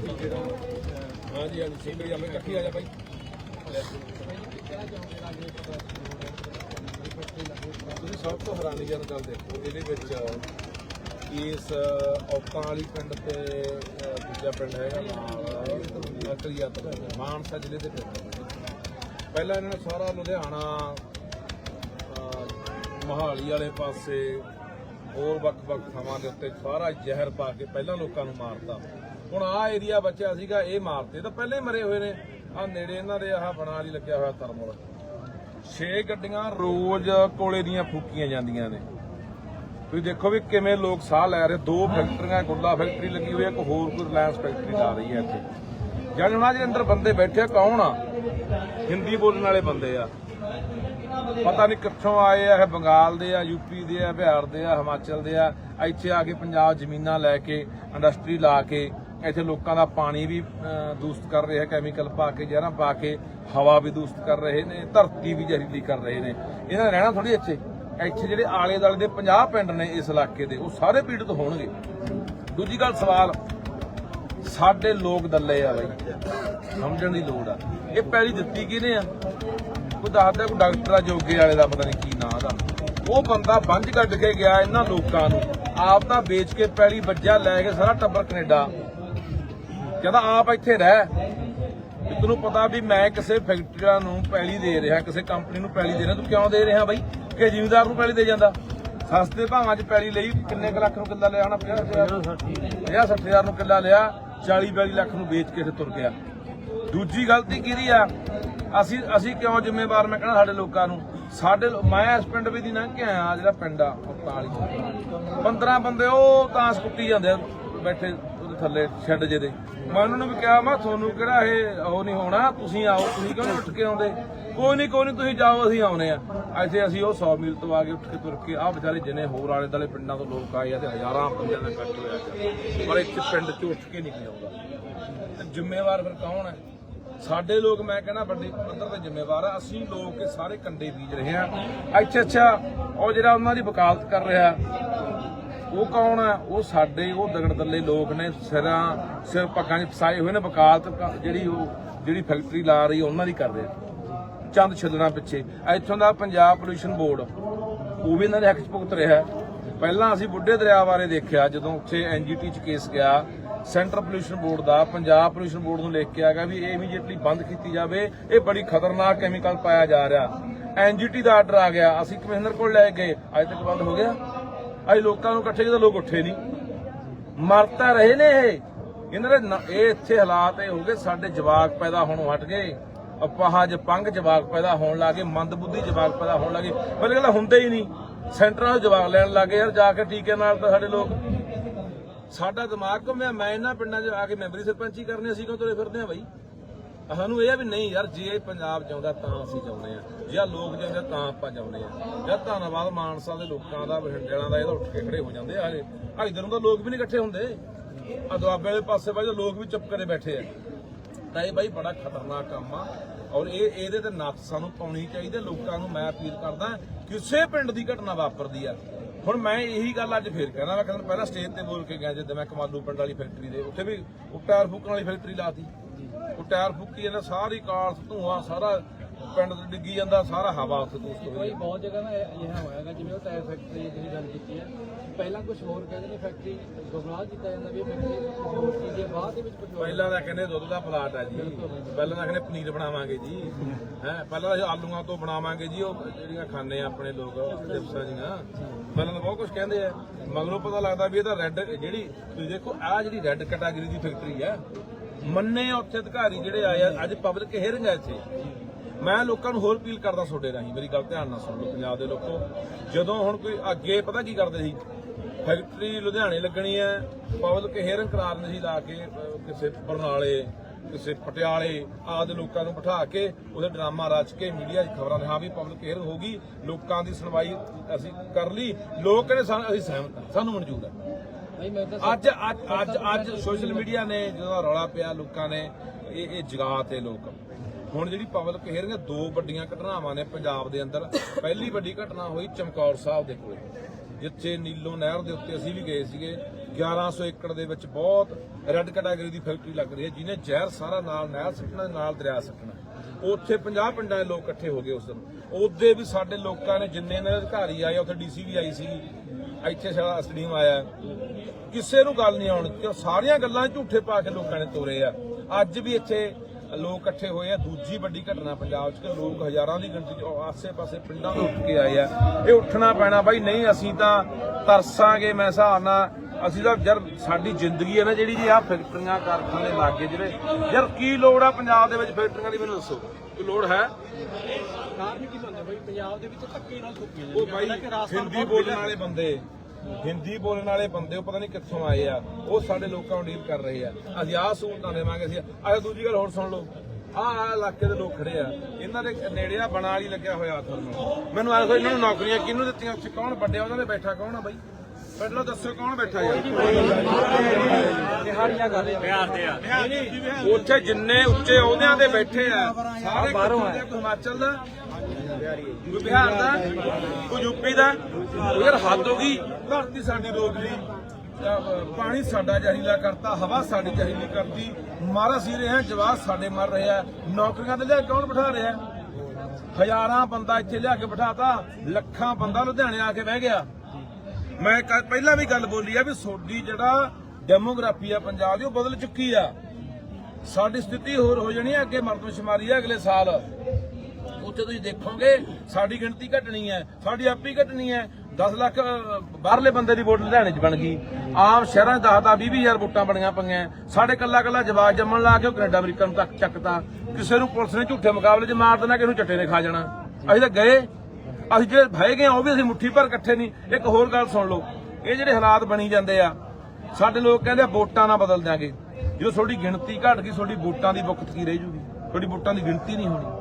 ਹਾਂਜੀ ਹਾਂਜੀ ਸਿੰਗਲ ਜਾਮੇ ਇਕੱਠੀ ਆ ਜਾ ਬਾਈ ਤੁਸੀਂ ਸਭ ਤੋਂ ਹੈਰਾਨੀ ਗੱਲ ਦੇਖੋ ਇਹਦੇ ਵਿੱਚ ਇਸ ਔਕਾਂ ਵਾਲੀ ਪਿੰਡ ਤੇ ਦੂਜਾ ਪਿੰਡ ਹੈਗਾ ਨਾਲ ਕਲੀਆਤ ਮਾਨਸਾ ਜ਼ਿਲ੍ਹੇ ਦੇ ਪਿੰਡ। ਪਹਿਲਾਂ ਇਹਨਾਂ ਨੇ ਸਾਰਾ ਲੁਧਿਆਣਾ ਅਹ, ਮੋਹਾਲੀ ਵਾਲੇ ਪਾਸੇ ਹੋਰ ਵੱਖ-ਵੱਖ ਥਾਵਾਂ ਦੇ ਉੱਤੇ ਸਾਰਾ ਜ਼ਹਿਰ ਪਾ ਕੇ ਪਹਿਲਾਂ ਲੋਕਾਂ ਨੂੰ ਮਾਰਦਾ ਹੁਣ ਆਹ ਏਰੀਆ ਬਚਿਆ ਸੀਗਾ, ਇਹ ਮਾਰਤੇ ਤਾਂ ਪਹਿਲੇ ਮਰੇ ਹੋਏ ਨੇ। ਆ ਨੇੜੇ ਇਹਨਾਂ ਦੇ ਆਹ ਬਣਾ ਲਈ ਲੱਗਿਆ ਹੋਇਆ ਥਰਮਲ ਛੇ ਗੱਡੀਆਂ ਰੋਜ਼ ਕੋਲੇ ਦੀਆਂ ਫੂਕੀਆਂ ਜਾਂਦੀਆਂ ਨੇ। ਤੁਸੀਂ ਦੇਖੋ ਵੀ ਕਿਵੇਂ ਲੋਕ ਸਾਹ ਲੈ ਰਹੇ, ਦੋ ਫੈਕਟਰੀਆਂ, ਗੁੱਲਾ ਫੈਕਟਰੀ ਲੱਗੀ ਹੋਈ ਹੈ, ਇੱਕ ਹੋਰ ਕੋਈ ਰਿਲਾਇੰਸ ਫੈਕਟਰੀ ਲਾ ਰਹੀ ਹੈ ਇੱਥੇ। ਜਾਨ ਦੇ ਅੰਦਰ ਬੰਦੇ ਬੈਠੇ ਆ, ਕੌਣ ਆ? ਹਿੰਦੀ ਬੋਲਣ ਵਾਲੇ ਬੰਦੇ ਆ। ਪਤਾ ਨਹੀਂ ਕਿੱਥੋਂ ਆਏ ਆ, ਇਹ ਬੰਗਾਲ ਦੇ ਆ ਯੂਪੀ ਦੇ ਆ, ਬਿਹਾਰ ਦੇ ਆ, ਹਿਮਾਚਲ ਦੇ ਆ। ਇੱਥੇ ਆ ਕੇ ਪੰਜਾਬ ਜ਼ਮੀਨਾਂ ਲੈ ਕੇ, ਇੰਡਸਟਰੀ ਲਾ ਕੇ ਇੱਥੇ ਲੋਕਾਂ ਦਾ ਪਾਣੀ ਵੀ ਅਹ, ਦੂਸ਼ਿਤ ਕਰ ਰਿਹਾ ਕੈਮੀਕਲ ਪਾ ਕੇ ਜ਼ਹਿਰਾਂ ਪਾ ਕੇ ਹਵਾ ਵੀ ਦੂਸ਼ਿਤ ਕਰ ਰਹੇ ਨੇ ਧਰਤੀ ਵੀ ਜ਼ਹਿਰੀਲੀ ਕਰ ਰਹੇ ਨੇ। ਇਹਨਾਂ ਨੇ ਰਹਿਣਾ ਥੋੜੀ ਇੱਥੇ। ਇੱਥੇ ਜਿਹੜੇ ਆਲੇ ਦੁਆਲੇ ਦੇ 50 ਪਿੰਡ ਨੇ ਇਸ ਇਲਾਕੇ ਦੇ ਉਹ ਸਾਰੇ ਪੀੜਤ ਹੋਣਗੇ। ਦੂਜੀ ਗੱਲ ਸਵਾਲ ਸਾਡੇ ਲੋਕ ਦੱਲੇ ਆ ਬਾਈ। ਸਮਝਣ ਦੀ ਲੋੜ ਆ। ਇਹ ਪੈਲੀ ਦਿੱਤੀ ਕਿਹਨੇ ਆ? ਕੋਈ ਦੱਸਦਾ ਕੋਈ ਡਾਕਟਰ ਆ ਜੋਗੇ ਵਾਲੇ ਦਾ ਪਤਾ ਨਹੀਂ ਕੀ ਨਾਂ ਦਾ। ਉਹ ਬੰਦਾ ਬੰਜ ਕੱਢ ਕੇ ਗਿਆ ਇਹਨਾਂ ਲੋਕਾਂ ਨੂੰ। ਆਪ ਤਾਂ ਵੇਚ ਕੇ ਪੈਲੀ ਵੱਜਾ ਲੈ ਕੇ ਸਾਰਾ ਟੱਬਰ ਕੈਨੇਡਾ ਕਹਿੰਦਾ ਆਪ ਇੱਥੇ ਰਹਿ। ਤੈਨੂੰ ਪਤਾ ਵੀ ਮੈਂ ਕਿਸੇ ਫੈਕਟਰੀਆਂ ਨੂੰ ਪੈਲੀ ਦੇ ਰਿਹਾ ਕਿਸੇ ਕੰਪਨੀ ਨੂੰ ਪੈਲੀ ਦੇ ਰਿਹਾ। ਤੂੰ ਕਿਉਂ ਦੇ ਰਿਹਾ ਬਾਈ? ਕਿ ਜ਼ਿਮੀਂਦਾਰ ਨੂੰ ਪੈਲੀ ਦੇ ਜਾਂਦਾ? ਸਸਤੇ ਭਾਵਾਂ 'ਚ ਪੈਲੀ ਲਈ ਕਿੰਨੇ ਕੁ ਲੱਖ ਨੂੰ ਕਿੱਲਾ ਲਿਆ ਹੋਣਾ 50 50 ਹਜ਼ਾਰ ਨੂੰ? ਕਿੱਲਾ ਲਿਆ 40 42 ਲੱਖ ਨੂੰ ਵੇਚ ਕੇ ਤੇ ਤੁਰ ਗਿਆ। ਦੂਜੀ ਗਲਤੀ ਕਿਹਦੀ ਆ? ਅਸੀਂ ਅਸੀਂ ਕਿਉਂ ਜ਼ਿੰਮੇਵਾਰ? ਮੈਂ ਕਹਿੰਦਾ ਸਾਡੇ ਲੋਕਾਂ ਨੂੰ ਸਾਡੇ ਮੈਂ ਇਸ ਪਿੰਡ ਵੀ ਦੀ ਲੰਘ ਕੇ ਆਇਆ ਜਿਹੜਾ ਪਿੰਡ ਆ 45 15 ਬੰਦੇ ਉਹ ਤਾਂ ਸਕੁੱਟੀ ਜਾਂਦੇ ਆ ਬੈਠੇ ਥੱਲੇ ਸ਼ੈੱਡ ਜੇ ਦੇ। ਮੈਂ ਉਹਨਾਂ ਨੂੰ ਵੀ ਕਿਹਾ, ਮੈਂ ਤੁਹਾਨੂੰ ਕਿਹੜਾ ਇਹ ਉਹ ਨਹੀਂ ਹੋਣਾ, ਤੁਸੀਂ ਆਓ, ਤੁਸੀਂ ਕਿਉਂ ਨੀ ਉੱਠ ਕੇ ਆਉਂਦੇ? ਕੋਈ ਨਹੀਂ ਕੋਈ ਨਹੀਂ ਤੁਸੀਂ ਜਾਓ, ਅਸੀਂ ਆਉਨੇ ਆ। ਇੱਥੇ ਅਸੀਂ ਉਹ 100 ਮੀਲ ਤੋਂ ਆ ਕੇ ਉੱਠ ਕੇ ਤੁਰ ਕੇ ਆ ਵਿਚਾਰੇ ਜਿੰਨੇ ਹੋਰ ਆਲੇ ਦੁਆਲੇ ਪਿੰਡਾਂ ਤੋਂ ਲੋਕ ਆਏ ਆ ਤੇ ਹਜ਼ਾਰਾਂ ਬੰਦਿਆਂ ਦਾ ਇਕੱਠ ਹੋਇਆ ਪਰ ਇੱਥੇ ਪਿੰਡ 'ਚ ਉੱਠ ਕੇ ਨਹੀਂ ਕੋਈ ਆਉਂਦਾ। ਤੇ ਜ਼ਿੰਮੇਵਾਰ ਫਿਰ ਕੌਣ ਹੈ? ਸਾਡੇ ਲੋਕ, ਮੈਂ ਕਹਿੰਦਾ ਵੱਡੇ ਪੱਧਰ ਤੇ ਜ਼ਿੰਮੇਵਾਰ ਆ। ਅਸੀਂ ਲੋਕ ਸਾਰੇ ਕੰਡੇ ਬੀਜ ਰਹੇ ਆ। ਅੱਛਾ ਅੱਛਾ, ਉਹ ਜਿਹੜਾ ਉਹਨਾਂ ਦੀ ਵਕਾਲਤ ਕਰ ਰਿਹਾ ਉਹ ਕੌਣ ਆ? ਉਹ ਸਾਡੇ, ਉਹ ਦਗੜ ਦੱਲੇ ਲੋਕ ਨੇ, ਸਿਰਾਂ, ਸਿਰ ਪੱਗਾਂ 'ਚ ਫਸਾਏ ਹੋਏ ਨੇ ਵਕਾਲਤ ਜਿਹੜੀ ਉਹ, ਜਿਹੜੀ ਫੈਕਟਰੀ ਲਾ ਰਹੀ, ਉਹਨਾਂ ਦੀ ਕਰ ਰਿਹਾ ਚੰਦ ਛੱਡਣਾ ਪਿੱਛੇ। ਇੱਥੋਂ ਦਾ ਪੰਜਾਬ ਪੋਲੂਸ਼ਨ ਬੋਰਡ ਉਹ ਵੀ ਇਹਨਾਂ ਦੇ ਹੱਕ 'ਚ ਭੁਗਤ ਰਿਹਾ ਪਹਿਲਾਂ ਅਸੀਂ ਬੁੱਢੇ ਦਰਿਆ ਬਾਰੇ ਦੇਖਿਆ, ਜਦੋਂ ਉੱਥੇ ਐਨਜੀਟੀ 'ਚ ਕੇਸ ਗਿਆ ਸੈਂਟਰ ਪੋਲੂਸ਼ਨ ਬੋਰਡ ਦਾ, ਪੰਜਾਬ ਪੋਲੂਸ਼ਨ ਬੋਰਡ ਨੂੰ ਲਿਖ ਕੇ ਆ ਗਿਆ ਵੀ ਇਹ ਇਮੀਡੀਏਟਲੀ ਬੰਦ ਕੀਤੀ ਜਾਵੇ। ਇਹ ਬੜੀ ਖਤਰਨਾਕ ਕੈਮੀਕਲ ਪਾਇਆ ਜਾ ਰਿਹਾ। ਐਨਜੀਟੀ ਦਾ ਆਰਡਰ ਆ ਗਿਆ। ਅਸੀਂ ਕਮਿਸ਼ਨਰ ਕੋਲ ਲੈ ਗਏ। ਅੱਜ ਤੱਕ ਬੰਦ ਹੋ ਗਿਆ? ਅੱਜ ਲੋਕਾਂ ਨੂੰ ਇਕੱਠੇ ਜਦੋਂ ਲੋਕ ਉੱਠੇ ਨਹੀਂ। ਮਰ ਤਾਂ ਰਹੇ ਨੇ ਇਹ। ਇਹਨਾਂ ਦੇ ਇਹ ਇੱਥੇ ਹਾਲਾਤ ਇਹ ਹੋ ਗਏ, ਸਾਡੇ ਜਵਾਕ ਪੈਦਾ ਹੋਣੋਂ ਹਟ ਗਏ। ਅਪਾਹਜ ਪੰਗ ਜਵਾਕ ਪੈਦਾ ਹੋਣ ਲੱਗੇ, ਮੰਦਬੁੱਧੀ ਜਵਾਕ ਪੈਦਾ ਹੋਣ ਲੱਗੇ। ਪਰ ਇਹ ਹੁੰਦੇ ਹੀ ਨਹੀਂ। ਸੈਂਟਰਾਂ ਤੋਂ ਜਵਾਕ ਲੈਣ ਲੱਗੇ ਯਾਰ ਜਾ ਕੇ ਟੀਕੇ ਨਾਲ ਤਾਂ ਸਾਡੇ ਲੋਕ ਸਾਡਾ ਦਿਮਾਗ ਘੁੰਮਿਆ, ਮੈਂ ਇਹਨਾਂ ਪਿੰਡਾਂ 'ਚ ਆ ਕੇ ਮੈਂਬਰੀ ਸਰਪੰਚੀ ਕਰਨੀ ਅਸੀਂ ਕਿਉਂ ਤੁਰੇ ਫਿਰਦੇ ਆ ਬਾਈ? ਸਾਨੂੰ ਇਹ ਆ ਵੀ ਨਹੀਂ ਯਾਰ, ਜੇ ਇਹ ਪੰਜਾਬ ਚਾਹੁੰਦਾ ਤਾਂ ਅਸੀਂ ਚਾਹੁੰਦੇ ਆ। ਜੇ ਆਹ ਲੋਕ ਚਾਹੁੰਦੇ ਤਾਂ ਆਪਾਂ ਚਾਹੁੰਦੇ ਆ। ਯਾਰ ਧੰਨਵਾਦ ਮਾਨਸਾ ਦੇ ਲੋਕਾਂ ਦਾ, ਬਠਿੰਡਿਆਂ ਦਾ ਇਹਦਾ ਉੱਠ ਕੇ ਖੜੇ ਹੋ ਜਾਂਦੇ ਆ ਹਜੇ ਆ ਇਧਰੋਂ ਤਾਂ ਲੋਕ ਵੀ ਨਹੀਂ ਇਕੱਠੇ ਹੁੰਦੇ। ਆ ਦੁਆਬੇ ਵਾਲੇ ਪਾਸੇ ਬਾਈ ਲੋਕ ਵੀ ਚੁੱਪ ਕਰੇ ਬੈਠੇ ਆ। ਤਾਂ ਇਹ ਬਾਈ ਬੜਾ ਖਤਰਨਾਕ ਕੰਮ ਆ। ਔਰ ਇਹ, ਇਹਦੇ ਤੇ ਨੱਥ ਸਾਨੂੰ ਪਾਉਣੀ ਚਾਹੀਦੀ ਹੈ। ਲੋਕਾਂ ਨੂੰ ਮੈਂ ਅਪੀਲ ਕਰਦਾ ਕਿਸੇ ਪਿੰਡ ਦੀ ਘਟਨਾ ਵਾਪਰਦੀ ਆ। ਹੁਣ ਮੈਂ ਇਹੀ ਗੱਲ ਅੱਜ ਫੇਰ ਕਹਿਣਾ, ਮੈਂ ਕਹਿੰਦਾ ਪਹਿਲਾਂ ਸਟੇਜ ਤੇ ਬੋਲ ਕੇ ਗਿਆ, ਜਦੋਂ ਮੈਂ ਕਮਾਲੂ ਪਿੰਡ ਵਾਲੀ ਫੈਕਟਰੀ ਦੇ, ਉੱਥੇ ਵੀ ਉਹ ਟਾਇਰ ਫੂਕਣ ਵਾਲੀ ਫੈਕਟਰੀ ਲਾਤੀ। ਉਹ ਟਾਇਰ ਫੂਕੀ ਜਾਂਦਾ ਸਾਰੀ ਕਾਰ ਧੂਆਂ ਸਾਰਾ ਪਿੰਡ ਤੇ ਡਿੱਗੀ ਜਾਂਦਾ ਸਾਰਾ ਹਵਾ ਉੱਥੇ ਦੂਸ਼ਿਤ ਹੋਈ ਕੋਈ ਬਹੁਤ ਜਗ੍ਹਾ ਨਾ ਇਹ ਹੋਇਆਗਾ ਜਿਵੇਂ ਉਹ ਟਾਇਰ ਫੈਕਟਰੀ ਦੀ ਗੱਲ ਕੀਤੀ ਹੈ। ਪਹਿਲਾਂ ਕੁਝ ਹੋਰ ਕਹਿੰਦੇ ਨੇ ਫੈਕਟਰੀ ਗੁੰਮਰਾਹ ਕੀਤਾ ਜਾਂਦਾ ਵੀ ਇਹ ਫੈਕਟਰੀ ਕੁਝ ਹੋਰ ਚੀਜ਼ ਹੈ ਬਾਅਦ ਦੇ ਵਿੱਚ ਕੁਝ ਹੋਰ ਪਹਿਲਾਂ ਤਾਂ ਕਹਿੰਦੇ ਦੁੱਧ ਦਾ ਪਲਾਟ ਆ ਜੀ। ਪਹਿਲਾਂ ਤਾਂ ਕਹਿੰਦੇ ਪਨੀਰ ਬਣਾਵਾਂਗੇ ਜੀ। ਹੈ ਪਹਿਲਾਂ ਤਾਂ ਆਲੂਆਂ ਤੋਂ ਬਣਾਵਾਂਗੇ ਜੀ ਉਹ ਜਿਹੜੀਆਂ ਖਾਣੇ ਆ ਆਪਣੇ ਲੋਕ ਚਿਪਸਾਂ ਜੀਆਂ। ਪਹਿਲਾਂ ਤਾਂ ਬਹੁਤ ਕੁਝ ਕਹਿੰਦੇ ਆ। ਮਗਰੋਂ ਪਤਾ ਲੱਗਦਾ ਵੀ ਇਹ ਤਾਂ ਰੈੱਡ ਜਿਹੜੀ ਤੁਸੀਂ ਦੇਖੋ ਆਹ ਜਿਹੜੀ ਰੈੱਡ ਕੈਟਾਗਰੀ ਦੀ ਫੈਕਟਰੀ ਆ ਮੰਨੇ ਉੱਥੇ ਅਧਿਕਾਰੀ ਜਿਹੜੇ ਆਏ ਆ, ਅੱਜ ਪਬਲਿਕ ਹੀਅਰਿੰਗ ਹੈ ਇੱਥੇ। ਮੈਂ ਲੋਕਾਂ ਨੂੰ ਹੋਰ ਅਪੀਲ ਕਰਦਾ ਤੁਹਾਡੇ ਰਾਹੀਂ, ਮੇਰੀ ਗੱਲ ਧਿਆਨ ਨਾਲ ਸੁਣ ਲਓ ਪੰਜਾਬ ਦੇ ਲੋਕੋ। ਜਦੋਂ ਹੁਣ ਕੋਈ ਅੱਗੇ ਪਤਾ ਕੀ ਕਰਦੇ ਸੀ? ਫੈਕਟਰੀ ਲੁਧਿਆਣੇ ਲੱਗਣੀ ਹੈ ਪਬਲਿਕ ਹੀਅਰਿੰਗ ਕਰਾ ਦਿੰਦੇ ਸੀ ਲਾ ਕੇ ਕਿਸੇ ਬਰਨਾਲੇ, ਕਿਸੇ ਪਟਿਆਲੇ, ਆਦਿ ਲੋਕਾਂ ਨੂੰ ਬਿਠਾ ਕੇ, ਉਹਦੇ ਡਰਾਮਾ ਰਚ ਕੇ, ਮੀਡੀਆ 'ਚ ਖਬਰਾਂ ਨੇ ਹਾਂ ਵੀ ਪਬਲਿਕ ਹੀਅਰਿੰਗ ਹੋ ਗਈ। ਲੋਕਾਂ ਦੀ ਸੁਣਵਾਈ ਅਸੀਂ ਕਰ ਲਈ। ਲੋਕ ਕਹਿੰਦੇ ਸਾਨੂੰ, ਅਸੀਂ ਸਹਿਮਤ ਸਾਨੂੰ ਮਨਜ਼ੂਰ ਹੈ ਅੱਜ ਅੱਜ ਅੱਜ ਅੱਜ ਸੋਸ਼ਲ ਮੀਡੀਆ ਨੇ ਜਦੋਂ ਰੌਲਾ ਪਿਆ ਲੋਕਾਂ ਨੇ ਇਹ ਇਹ ਜਗਾ ਤੇ ਲੋਕ। ਹੁਣ ਜਿਹੜੀ ਪਬਲਿਕ ਹੀਅਰਿੰਗ ਦੋ ਵੱਡੀਆਂ ਘਟਨਾਵਾਂ ਨੇ ਪੰਜਾਬ ਦੇ ਅੰਦਰ। ਪਹਿਲੀ ਵੱਡੀ ਘਟਨਾ ਹੋਈ ਚਮਕੌਰ ਸਾਹਿਬ ਦੇ ਕੋਲੇ ਜਿੱਥੇ ਨੀਲੋਂ ਨਹਿਰ ਦੇ ਉੱਤੇ ਅਸੀਂ ਵੀ ਗਏ ਸੀਗੇ। 1100 ਏਕੜ ਦੇ ਵਿੱਚ ਬਹੁਤ ਰੈੱਡ ਕੈਟਾਗਰੀ ਦੀ ਫੈਕਟਰੀ ਲੱਗ ਰਹੀ ਹੈ ਜਿਹਨੇ ਜ਼ਹਿਰ ਸਾਰਾ ਨਾਲ ਨਹਿਰ ਸੱਟਣਾ ਨਾਲ ਦਰਿਆ ਸੱਟਣਾ। ਉੱਥੇ 50 ਪਿੰਡਾਂ ਦੇ ਲੋਕ ਇਕੱਠੇ ਹੋ ਗਏ ਉਸ ਦਿਨ। ਉਹਦੇ ਵੀ ਸਾਡੇ ਲੋਕਾਂ ਨੇ ਜਿੰਨੇ ਨੇ ਅਧਿਕਾਰੀ ਆਏ ਉੱਥੇ ਡੀਸੀ ਵੀ ਆਈ ਸੀ ਇੱਥੇ ਸਾਡਾ ਅਸਲੀਮ ਆਇਆ। ਕਿਸੇ ਨੂੰ ਗੱਲ ਨਹੀਂ ਆਉਣ ਕਿ ਸਾਰੀਆਂ ਗੱਲਾਂ ਝੂਠੇ ਪਾ ਕੇ ਲੋਕਾਂ ਨੇ ਤੋਰੇ ਆ। ਅੱਜ ਵੀ ਇੱਥੇ ਲੋਕ ਇਕੱਠੇ ਹੋਏ ਆ। ਦੂਜੀ ਵੱਡੀ ਘਟਨਾ ਪੰਜਾਬ 'ਚ ਕਿ ਲੋਕ ਹਜ਼ਾਰਾਂ ਦੀ ਗਿਣਤੀ 'ਚ ਆਸੇ-ਪਾਸੇ ਪਿੰਡਾਂ ਤੋਂ ਉੱਠ ਕੇ ਆਏ ਆ। ਇਹ ਉੱਠਣਾ ਪੈਣਾ ਬਾਈ, ਨਹੀਂ ਅਸੀਂ ਤਾਂ ਤਰਸਾਂਗੇ, ਮੈਂ ਹਿਸਾਬ ਨਾਲ ਅਸੀਂ ਤਾਂ ਯਾਰ ਸਾਡੀ ਜ਼ਿੰਦਗੀ ਹੈ ਨਾ ਜਿਹੜੀ ਜੀ ਆ ਫੈਕਟਰੀਆਂ, ਕਾਰਖਾਨੇ ਲਾਗੇ ਜਿਹੜੇ। ਯਾਰ ਕੀ ਲੋੜ ਆ ਪੰਜਾਬ ਦੇ ਵਿੱਚ ਫੈਕਟਰੀਆਂ ਦੀ, ਮੈਨੂੰ ਦੱਸੋ। ਕੋਈ ਲੋੜ ਹੈ? ਕਾਰਨ ਕੀ ਹੁੰਦਾ ਬਈ ਪੰਜਾਬ ਦੇ ਵਿੱਚ ਧੱਕੇ ਨਾਲ ਥੁੱਕੀਆਂ ਉਹ ਬਾਈ ਹਿੰਦੀ ਬੋਲਣ ਵਾਲੇ ਬੰਦੇ ਹਿੰਦੀ ਬੋਲਣ ਵਾਲੇ ਬੰਦੇ ਉਹ ਪਤਾ ਨਹੀਂ ਕਿੱਥੋਂ ਆਏ ਆ। ਉਹ ਸਾਡੇ ਲੋਕਾਂ ਨੂੰ ਡੀਲ ਕਰ ਰਹੇ ਆ। ਅਸੀਂ ਆਹ ਸਹੂਲਤਾਂ ਦੇਵਾਂਗੇ ਅਸੀਂ ਆਹ ਦੂਜੀ ਗੱਲ ਹੋਰ ਸੁਣ ਲਓ। ਆਹ ਆਹ ਇਲਾਕੇ ਦੇ ਲੋਕ ਖੜੇ ਆ। ਇਹਨਾਂ ਦੇ ਨੇੜੇ ਆ ਬਣਾ ਵਾਲੀ ਲੱਗਿਆ ਹੋਇਆ ਤੁਹਾਨੂੰ। ਮੈਨੂੰ ਆਖੋ ਇਹਨਾਂ ਨੂੰ ਨੌਕਰੀਆਂ ਕਿਹਨੂੰ ਦਿੱਤੀਆਂ? ਉੱਥੇ ਕੌਣ ਵੱਡੇ ਉਹਨਾਂ ਦੇ ਬੈਠਾ ਕੌਣ ਆ ਬਾਈ? ਪਹਿਲਾਂ ਦੱਸੋ ਕੌਣ ਬੈਠਾ ਯਾਰ? ਦਿਹਾੜੀਆਂ ਕਰ ਰਹੇ ਬਿਹਾਰ ਦੇ ਆ। ਉੱਥੇ ਜਿੰਨੇ ਉੱਚੇ ਅਹੁਦਿਆਂ ਦੇ ਬੈਠੇ ਆ ਸਾਰੇ ਬਾਹਰੋਂ ਆ ਹਿਮਾਚਲ ਦਾ ਕੋਈ ਬਿਹਾਰ ਦਾ ਕੋਈ ਯੂਪੀ ਦਾ। ਉਹ ਯਾਰ ਹੱਦ ਹੋ ਗਈ। ਧਰਤੀ ਸਾਡੀ ਰੋਕ ਲਈ। ਪਾਣੀ ਸਾਡਾ ਜ਼ਹਿਰੀਲਾ ਕਰਤਾ ਹਵਾ ਸਾਡੀ ਜ਼ਹਿਰੀਲੀ ਕਰਤੀ। ਮਾਰਾ ਸੀ ਰਹੇ ਹਾਂ ਜਵਾਬ ਸਾਡੇ ਮਰ ਰਹੇ ਆ। ਨੌਕਰੀਆਂ ਤੇ ਲਿਆ ਕੌਣ ਬਿਠਾ ਰਿਹਾ? ਹਜ਼ਾਰਾਂ ਬੰਦਾ ਇੱਥੇ ਲਿਆ ਕੇ ਬਿਠਾਤਾ। ਲੱਖਾਂ ਬੰਦਾ ਲੁਧਿਆਣੇ ਆ ਕੇ ਬਹਿ ਗਿਆ। ਮੈਂ ਪਹਿਲਾਂ ਵੀ ਗੱਲ ਬੋਲੀ ਆ ਵੀ ਸੋਡੀ ਜਿਹੜਾ ਡੈਮੋਗ੍ਰਾਫੀ ਆ ਪੰਜਾਬ ਦੀ, ਉਹ ਬਦਲ ਚੁੱਕੀ ਆ। ਸਾਡੀ ਸਥਿਤੀ ਹੋਰ ਹੋ ਜਾਣੀ ਹੈ ਅੱਗੇ ਮਰਦਮਸ਼ੁਮਾਰੀ ਹੈ ਅਗਲੇ ਸਾਲ। ਉੱਥੇ ਤੁਸੀਂ ਦੇਖੋਗੇ, ਸਾਡੀ ਗਿਣਤੀ ਘਟਣੀ ਹੈ ਸਾਡੀ ਆਪੀ ਘਟਣੀ ਹੈ 10 ਲੱਖ ਬਾਹਰਲੇ ਬੰਦੇ ਦੀ ਵੋਟ ਲੁਧਿਆਣੇ 'ਚ ਬਣ ਗਈ। ਆਮ ਸ਼ਹਿਰਾਂ 'ਚ 10 10 20 ਹਜ਼ਾਰ ਵੋਟਾਂ ਬਣੀਆਂ ਪਈਆਂ। ਸਾਡੇ ਕੱਲਾ ਕੱਲਾ ਜਵਾਬ ਜੰਮਣ ਲਾ ਕੇ ਉਹ ਕੈਨੇਡਾ, ਅਮਰੀਕਾ ਨੂੰ ਤੱਕ ਚੱਕਤਾ ਕਿਸੇ ਨੂੰ ਪੁਲਿਸ ਨੇ ਝੂਠੇ ਮੁਕਾਬਲੇ 'ਚ ਮਾਰ ਦੇਣਾ, ਕਿਸੇ ਨੂੰ ਚੱਟੇ ਨੇ ਖਾ ਜਾਣਾ। ਅਸੀਂ ਤਾਂ ਗਏ। ਅਸੀਂ ਜਿਹੜੇ ਭਏ ਗਏ ਆ, ਉਹ ਵੀ ਅਸੀਂ ਮੁੱਠੀ ਭਰ ਇਕੱਠੇ ਨਹੀਂ। ਇੱਕ ਹੋਰ ਗੱਲ ਸੁਣ ਲਓ। ਇਹ ਜਿਹੜੇ ਹਾਲਾਤ ਬਣੀ ਜਾਂਦੇ ਆ, ਸਾਡੇ ਲੋਕ ਕਹਿੰਦੇ ਆ, ਵੋਟਾਂ ਨਾ ਬਦਲ ਦਿਆਂਗੇ। ਜਦੋਂ ਤੁਹਾਡੀ ਗਿਣਤੀ ਘਟ ਗਈ ਤੁਹਾਡੀ ਵੋਟਾਂ ਦੀ ਬੁੱਕਤ ਕੀ ਰਹਿ ਜੂਗੀ। ਤੁਹਾਡੀ ਵੋਟਾਂ ਦੀ ਗਿਣਤੀ ਨਹੀਂ ਹੋਣੀ।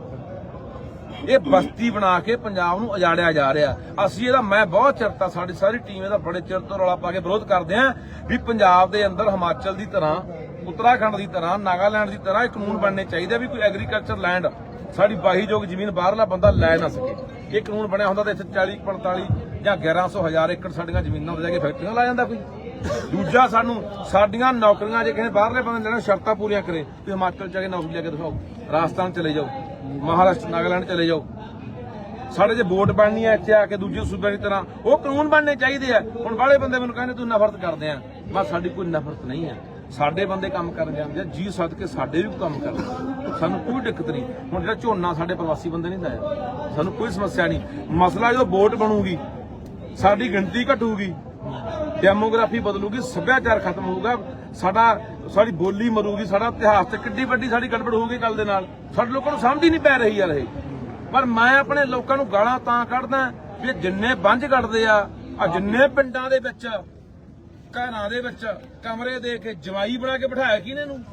ਇਹ ਬਸਤੀ ਬਣਾ ਕੇ ਪੰਜਾਬ ਨੂੰ ਉਜਾੜਿਆ ਜਾ ਰਿਹਾ। ਅਸੀਂ ਇਹਦਾ, ਮੈਂ ਬਹੁਤ ਚਿਰਤਾ ਸਾਡੀ ਸਾਰੀ ਟੀਮ ਇਹਦਾ ਬੜੇ ਚਿਰ ਤੋਂ ਰੌਲਾ ਪਾ ਕੇ ਵਿਰੋਧ ਕਰਦੇ ਆਂ ਵੀ ਪੰਜਾਬ ਦੇ ਅੰਦਰ ਹਿਮਾਚਲ ਦੀ ਤਰ੍ਹਾਂ, ਉੱਤਰਾਖੰਡ ਦੀ ਤਰ੍ਹਾਂ, ਨਾਗਾਲੈਂਡ ਦੀ ਤਰ੍ਹਾਂ ਇਹ ਕਾਨੂੰਨ ਬਣਨੇ ਚਾਹੀਦੇ ਵੀ ਕੋਈ ਐਗਰੀਕਲਚਰ ਲੈਂਡ ਸਾਡੀ ਵਾਹੀਯੋਗ ਜ਼ਮੀਨ ਬਾਹਰਲਾ ਬੰਦਾ ਲੈ ਨਾ ਸਕੇ। ਇਹ ਕਾਨੂੰਨ ਬਣਿਆ ਹੁੰਦਾ ਤਾਂ ਇੱਥੇ 40 45 ਜਾਂ 1100 ਹਜ਼ਾਰ ਏਕੜ ਸਾਡੀਆਂ ਜ਼ਮੀਨਾਂ ਉੱਤੇ ਜਾ ਕੇ ਫੈਕਟਰੀਆਂ ਲਾ ਜਾਂਦਾ ਕੋਈ। ਦੂਜਾ ਸਾਨੂੰ ਸਾਡੀਆਂ ਨੌਕਰੀਆਂ ਜੇ ਕਿਸੇ ਬਾਹਰਲੇ ਬੰਦੇ ਨੇ ਸ਼ਰਤਾਂ ਪੂਰੀਆਂ ਕਰੇ ਵੀ ਹਿਮਾਚਲ ਚ ਜਾ ਕੇ ਨੌਕਰੀ ਲੈ ਕੇ ਦਿਖਾਓ। ਰਾਜਸਥਾਨ ਚਲੇ ਜਾਓ, ਮਹਾਰਾਸ਼ਟਰ, ਨਾਗਾਲੈਂਡ ਚਲੇ ਜਾਓ। ਸਾਡੇ ਜੇ ਵੋਟ ਬਣਨੀ ਹੈ ਇੱਥੇ ਆ ਕੇ ਦੂਜੇ ਸੂਬਿਆਂ ਦੀ ਤਰ੍ਹਾਂ, ਉਹ ਕਾਨੂੰਨ ਬਣਨੇ ਚਾਹੀਦੇ ਆ। ਹੁਣ ਬਾਹਲੇ ਬੰਦੇ ਮੈਨੂੰ ਕਹਿੰਦੇ ਤੁਸੀਂ ਨਫ਼ਰਤ ਕਰਦੇ ਆ। ਬਸ ਸਾਡੀ ਕੋਈ ਨਫ਼ਰਤ ਨਹੀਂ ਹੈ। ਸਾਡੇ ਬੰਦੇ ਕੰਮ ਕਰਨ ਜਾਂਦੇ ਆ, ਜੀ ਸੱਦ ਕੇ ਸਾਡੇ ਵੀ ਕੰਮ ਕਰਦੇ ਸਾਨੂੰ ਕੋਈ ਦਿੱਕਤ ਨਹੀਂ। ਹੁਣ ਜਿਹੜਾ ਝੋਨਾ ਸਾਡੇ ਪ੍ਰਵਾਸੀ ਬੰਦੇ ਨਹੀਂ ਲਾਇਆ, ਸਾਨੂੰ ਕੋਈ ਸਮੱਸਿਆ ਨਹੀਂ। ਮਸਲਾ ਜਦੋਂ ਵੋਟ ਬਣੂਗੀ, ਸਾਡੀ ਗਿਣਤੀ ਘਟੂਗੀ, ਡੈਮੋਗ੍ਰਾਫੀ ਬਦਲੂਗੀ, ਸੱਭਿਆਚਾਰ ਖਤਮ ਹੋਊਗਾ, ਸਾਡਾ, ਸਾਡੀ ਬੋਲੀ ਮਰੂਗੀ, ਸਾਡਾ ਇਤਿਹਾਸ ਤੇ ਕਿੱਡੀ ਵੱਡੀ ਸਾਡੀ ਗੜਬੜ ਹੋਊਗੀ ਕੱਲ ਦੇ ਨਾਲ। ਸਾਡੇ ਲੋਕਾਂ ਨੂੰ ਸਮਝ ਹੀ ਨਹੀਂ ਪੈ ਰਹੀ ਯਾਰ ਇਹ। ਪਰ ਮੈਂ ਆਪਣੇ ਲੋਕਾਂ ਨੂੰ ਗਾਲਾਂ ਤਾਂ ਕੱਢਦਾ ਵੀ ਜਿੰਨੇ ਬੰਝ ਕੱਢਦੇ ਆ ਆ ਜਿੰਨੇ ਪਿੰਡਾਂ ਦੇ ਵਿੱਚ ਘਰਾਂ ਦੇ ਵਿੱਚ ਕਮਰੇ ਦੇ ਕੇ ਜਵਾਈ ਬਣਾ ਕੇ ਬਿਠਾਇਆ ਕਿਹਨੇ ਨੂੰ?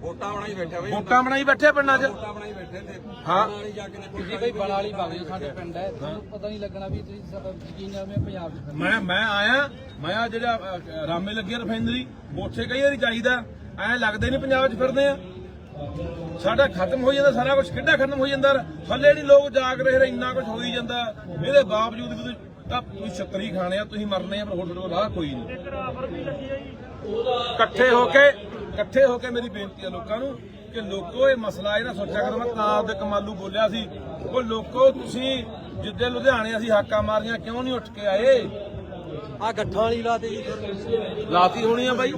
ਵੋਟਾਂ ਬਣਾਈ ਬੈਠਾ ਬਈ। ਵੋਟਾਂ ਬਣਾਈ ਬੈਠੇ ਪਿੰਡਾਂ 'ਚ। ਵੋਟਾਂ ਬਣਾਈ ਬੈਠੇ ਤੇ ਹਾਂ। ਨਾਲੀ ਜਾ ਕੇ ਨੇ ਤੁਸੀਂ ਬਈ ਬਣ ਵਾਲੀ ਵਗ ਜਾਓ ਸਾਡੇ ਪਿੰਡ ਹੈ। ਤੁਹਾਨੂੰ ਪਤਾ ਨਹੀਂ ਲੱਗਣਾ ਵੀ ਤੁਸੀਂ ਸਾਡਾ ਯਕੀਨ ਨਾਲ ਮੈਂ ਪੰਜਾਬ ਚ ਮੈਂ ਮੈਂ ਆਇਆ ਮੈਂ ਆ ਜਿਹੜਾ ਰਾਮੇ ਲੱਗੀ ਰਿਫਾਈਨਰੀ ਉੱਥੇ ਕਈ ਵਾਰੀ ਚਾਹੀਦਾ ਐ ਲੱਗਦੇ ਨਹੀਂ ਪੰਜਾਬ 'ਚ ਫਿਰਦੇ ਆ। ਸਾਡਾ ਖਤਮ ਹੋ ਜਾਂਦਾ ਸਾਰਾ ਕੁਝ ਕਿੱਡਾ ਖਤਮ ਹੋ ਜਾਂਦਾ। ਥੱਲੇ ਨਹੀਂ ਲੋਕ ਜਾਗ ਰਹੇ ਇੰਨਾ ਕੁਝ ਹੋਈ ਜਾਂਦਾ। ਇਹਦੇ ਬਾਵਜੂਦ ਵੀ ਤੁਸੀਂ ਤਾਂ ਤੁਸੀਂ ਛਤਰੀ ਖਾਣੇ ਆ ਤੁਸੀਂ ਮਰਨੇ ਆ ਪਰ ਹੋਰ ਤੁਹਾਡੇ ਕੋਲ ਰਾਹ ਕੋਈ ਨਹੀਂ। ਇਕੱਠੇ ਹੋ ਕੇ ਇਕੱਠੇ ਹੋ ਕੇ ਮੇਰੀ ਬੇਨਤੀ ਹੈ ਲੋਕਾਂ ਨੂੰ ਕਿ ਲੋਕੋ ਇਹ ਮਸਲਾ ਇਹ ਨਾ ਸੋਚਿਆ ਕਰੋ ਮੈਂ ਤਾਂ ਆਪਦੇ ਕਮਾਲੂ ਬੋਲਿਆ ਸੀ। ਉਹ ਲੋਕੋ ਤੁਸੀਂ ਜਿੱਦੇ ਲੁਧਿਆਣੇ ਅਸੀਂ ਹਾਕਾਂ ਮਾਰੀਆਂ ਕਿਉਂ ਨਹੀਂ ਉੱਠ ਕੇ ਆਏ? ਆ ਗੱਠਾਂ ਵਾਲੀ ਲਾਤੇ ਜੀ ਲਾਤੀ ਹੋਣੀ ਆ ਬਾਈ?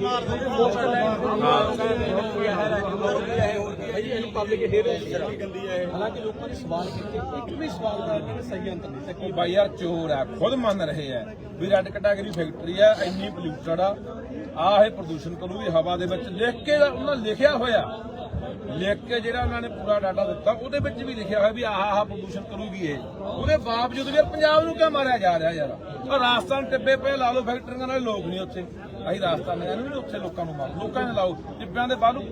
ਭਾਈ ਇਹਨੂੰ ਪਬਲਿਕ ਹੇਰ ਗੰਦੀ ਹੈ ਹਾਲਾਂਕਿ ਲੋਕਾਂ ਨੇ ਸਵਾਲ ਕੀਤੇ ਇੱਕ ਵੀ ਸਵਾਲ ਦਾ ਇਹਨਾਂ ਨੇ ਸਹੀ ਅੰਤਰ ਨਹੀਂ ਦਿੱਤਾ ਉਹ ਬਾਈ ਯਾਰ ਚੋਰ ਆ ਖੁਦ ਮੰਨ ਰਹੇ ਆ ਵੀ ਰੈੱਡ ਕੈਟਾਗਰੀ ਫੈਕਟਰੀ ਆ ਇੰਨੀ ਪੋਲਿਊਟਡ ਆ। ਆਹ ਇਹ ਪ੍ਰਦੂਸ਼ਣ ਕਰੂਗੀ ਹਵਾ ਦੇ ਵਿੱਚ। ਲਿਖ ਕੇ ਉਹਨਾਂ ਲਿਖਿਆ ਹੋਇਆ। ਲਿਖ ਕੇ ਜਿਹੜਾ ਉਹਨਾਂ ਨੇ ਪੂਰਾ ਡਾਟਾ ਦਿੱਤਾ, ਉਹਦੇ ਵਿੱਚ ਵੀ ਲਿਖਿਆ ਹੋਇਆ ਵੀ ਆਹ ਆਹ ਪ੍ਰਦੂਸ਼ਣ ਕਰੂਗੀ ਇਹ। ਉਹਦੇ ਬਾਵਜੂਦ ਵੀ ਪੰਜਾਬ ਨੂੰ ਕਿਉਂ ਮਾਰਿਆ ਜਾ ਰਿਹਾ ਯਾਰ? ਰਾਜਸਥਾਨ ਟਿੱਬੇ ਪਏ, ਲਾ ਲਓ ਫੈਕਟਰੀਆਂ ਨਾਲ ਲੋਕ ਨਹੀਂ ਉੱਥੇ। ਅਸੀਂ ਰਾਸਤਾ ਨੇ ਨਹੀਂ ਉੱਥੇ ਲੋਕਾਂ ਨੂੰ ਮਾਰੋ। ਲੋਕਾਂ ਨੇ ਲਾਓ, ਟਿੱਬਿਆਂ ਦੇ ਬਾਹਰੋਂ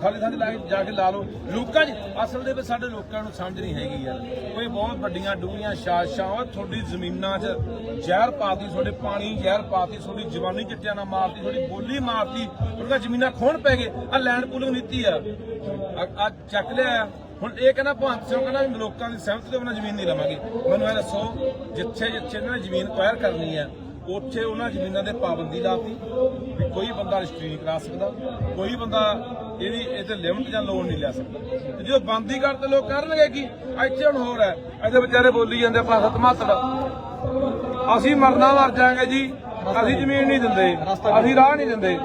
ਖਾਲੀ ਥਾਂ 'ਚ ਜਾ ਕੇ ਲਾ ਲਓ। ਲੋਕਾਂ 'ਚ ਅਸਲ ਦੇ ਵਿੱਚ ਸਾਡੇ ਲੋਕਾਂ ਨੂੰ ਸਮਝ ਨਹੀਂ ਹੈਗੀ ਯਾਰ। ਕੋਈ ਬਹੁਤ ਵੱਡੀਆਂ ਡੂੰਘੀਆਂ ਸਾਜ਼ਿਸ਼ਾਂ ਉਹ ਤੁਹਾਡੀ ਜ਼ਮੀਨਾਂ 'ਚ ਜ਼ਹਿਰ ਪਾਤੀ, ਤੁਹਾਡੇ ਪਾਣੀ ਜ਼ਹਿਰ ਪਾਤੀ, ਤੁਹਾਡੀ ਜਵਾਨੀ ਚਿੱਟਿਆਂ ਨਾਲ ਮਾਰਤੀ, ਤੁਹਾਡੀ ਬੋਲੀ ਮਾਰਤੀ ਉਹਦੀਆਂ ਜ਼ਮੀਨਾਂ ਖੋਣ ਪੈ ਗਏ। ਆ ਲੈਂਡ ਪੂਲਿੰਗ ਨੀਤੀ ਆ। ਆ ਚੱਕ ਲਿਆ ਹੁਣ ਇਹ ਕਹਿੰਦਾ ਭਗਵੰਤ ਸਿੰਘ ਕਹਿੰਦਾ ਲੋਕਾਂ ਦੀ ਸਹਿਮਤੀ ਤੋਂ ਬਿਨਾਂ ਜ਼ਮੀਨ ਨਹੀਂ ਲਵਾਂਗੇ। ਮੈਨੂੰ ਇਹ ਦੱਸੋ, ਜਿੱਥੇ ਜਿੱਥੇ ਇਹਨਾਂ ਨੇ ਜ਼ਮੀਨ ਅਕਵਾਇਰ ਕਰਨੀ ਹੈ ਉੱਥੇ ਉਹਨਾਂ ਜ਼ਮੀਨਾਂ ਦੇ ਪਾਬੰਦੀ ਲਾਤੀ ਵੀ ਕੋਈ ਬੰਦਾ ਰਜਿਸਟਰੀ ਨਹੀਂ ਕਰਾ ਸਕਦਾ, ਕੋਈ ਬੰਦਾ ਇਹਦੀ ਇਹ ਲਿਮਟ ਜਾਂ ਲੋਨ ਨਹੀਂ ਲੈ ਸਕਦਾ। ਤੇ ਜਦੋਂ ਬੰਦੀ ਕਰਤੇ ਲੋਕ ਕਰਨਗੇ ਕੀ ਇੱਥੇ ਹੁਣ ਹੋਰ ਹੈ, ਇੱਥੇ ਵਿਚਾਰੇ ਬੋਲੀ ਜਾਂਦੇ ਪਾਸਾ ਧਮਾਤੜ ਅਸੀਂ ਮਰਨਾ ਮਰ ਜਾਾਂਗੇ ਜੀ, ਅਸੀਂ ਜ਼ਮੀਨ ਨਹੀਂ ਦਿੰਦੇ, ਅਸੀਂ ਰਾਹ ਨਹੀਂ ਦਿੰਦੇ।